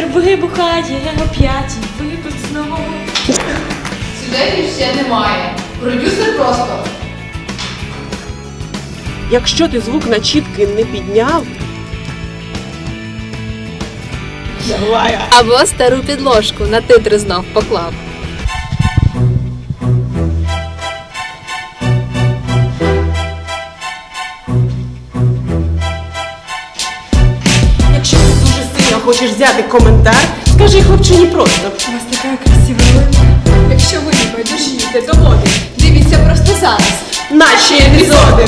шукає о п'ятій випив знову. Сюжетів ще немає. Продюсер просто. Якщо ти звук на чітки не підняв. Або стару підложку на титри знов поклав. Хочеш взяти коментар, скажи хлопчині просто. У вас така красива лиця. Якщо ви не байдужієте до моди, дивіться просто зараз. Наші епізоди.